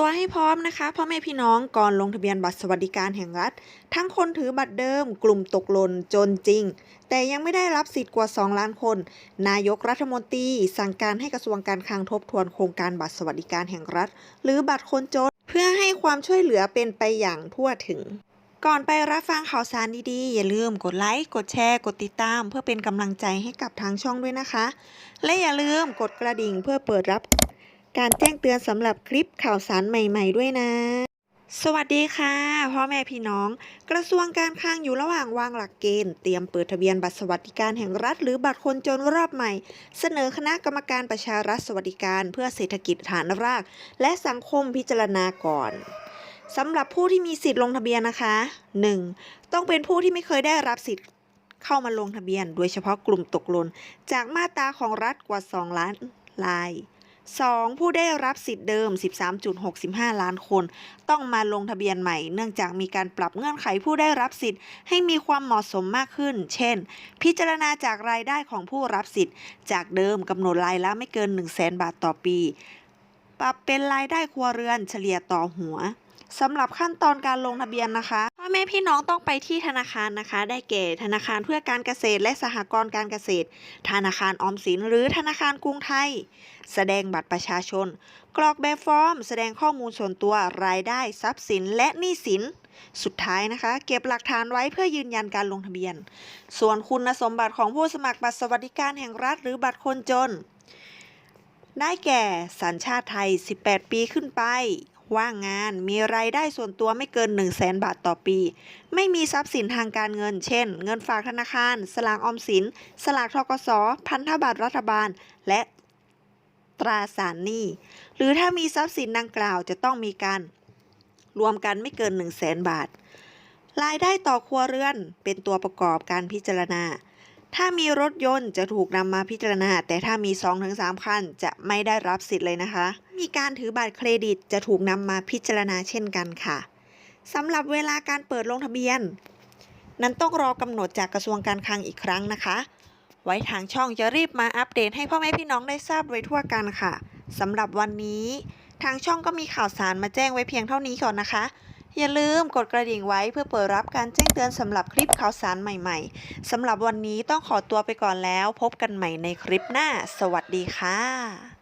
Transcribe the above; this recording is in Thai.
ตัวให้พร้อมนะคะพ่อแม่พี่น้องก่อนลงทะเบียนบัตรสวัสดิการแห่งรัฐ ทั้งคนถือบัตรเดิม กลุ่มตกหล่นจนจริง แต่ยังไม่ได้รับสิทธิ์กว่า 2 ล้านคน นายกรัฐมนตรี สั่งการให้กระทรวงการคลังทบทวนโครงการบัตรสวัสดิการแห่งรัฐ หรือบัตรคนจน เพื่อให้ความช่วยเหลือเป็นไปอย่างทั่วถึงก่อนไปรับฟังข่าวสารดีๆ อย่าลืมกดไลค์ กดแชร์ กดติดตาม เพื่อเป็นกำลังใจให้กับทางช่องด้วยนะคะ และอย่าลืมกดกระดิ่งเพื่อเปิดรับ การแจ้งเตือนสำหรับคลิปข่าวสารใหม่ ๆ ด้วยนะ สวัสดีค่ะพ่อแม่พี่น้อง กระทรวงการคลังอยู่ระหว่างวางหลักเกณฑ์เตรียมเปิดทะเบียนบัตรสวัสดิการแห่งรัฐ หรือบัตรคนจนรอบใหม่ เสนอคณะกรรมการประชารัฐสวัสดิการ เพื่อเศรษฐกิจฐานราก และสังคมพิจารณาก่อนสำหรับผู้ที่มีสิทธิ์ลงทะเบียนนะคะ 1. ต้องเป็นผู้ที่ไม่เคยได้รับสิทธิ์เข้ามาลงทะเบียน โดยเฉพาะกลุ่มตกหล่นจากมาตราของรัฐกว่า 2 ล้านราย 2. ผู้ได้รับสิทธิ์เดิม 13.65 ล้านคน ต้องมาลงทะเบียนใหม่ เนื่องจากมีการปรับเงื่อนไขผู้ได้รับสิทธิ์ให้มีความเหมาะสมมากขึ้น เช่น พิจารณาจากรายได้ของผู้รับสิทธิ์ จากเดิมกำหนดรายละไม่เกิน 1 0 0 0 0แบาทต่อปี ปรับเป็นรายได้ครัวเรือนเฉลี่ยต่อหัวสำหรับขั้นตอนการลงทะเบียนนะคะ อแม่พี่น้องต้องไปที่ธนาคารนะคะ ได้แก่ธนาคารเพื่อการเกษตรและสหกรณ์การเกษตร ธนาคารออมสิน หรือธนาคารกรุงไทย แสดงบัตรประชาชน กรอกแบบฟอร์ม แสดงข้อมูลส่วนตัวรายได้ทรัพย์สินและหนี้สิน สุดท้ายนะคะ เก็บหลักฐานไว้เพื่อยืนยันการลงทะเบียน ส่วนคุณสมบัติของผู้สมัครบัตรสวัสดิการแห่งรัฐ หรือบัตรคนจน ได้แก่ สัญชาติไทย 18 ปีขึ้นไป ว่างงานมีรายได้ส่วนตัวไม่เกิน 1 0 0 0 0แบาทต่อปี ไม่มีทรัพย์สินทางการเงิน เช่น เงินฝากธนาคาร สลากออมสิน สลากทกส พันธบัตรรัฐบาล และตราสารหนี้ หรือถ้ามีทรัพย์สินดังกล่าวจะต้องมีการรวมกันไม่เกิน 1 0 0 0 0แบาท รายได้ต่อครัวเรือนเป็นตัวประกอบการพิจารณา ถ้ามีรถยนต์จะถูกนำมาพิจารณา แต่ถ้ามี 2-3 คัน จะไม่ได้รับสิทธิ์เลยนะคะ มีการถือบัตรเครดิตจะถูกนำมาพิจารณาเช่นกันค่ะสำหรับเวลาการเปิดลงทะเบียน นั้นต้องรอกำหนดจากกระทรวงการคลังอีกครั้งนะคะ ไว้ทางช่องจะรีบมาอัปเดตให้พ่อแม่พี่น้องได้ทราบไว้ทั่วกันค่ะสำหรับวันนี้ ทางช่องก็มีข่าวสารมาแจ้งไว้เพียงเท่านี้ก่อนนะคะ อย่าลืมกดกระดิ่งไว้เพื่อเปิดรับการแจ้งเตือนสำหรับคลิปข่าวสารใหม่ๆสำหรับวันนี้ต้องขอตัวไปก่อนแล้ว พบกันใหม่ในคลิปหน้า สวัสดีค่ะ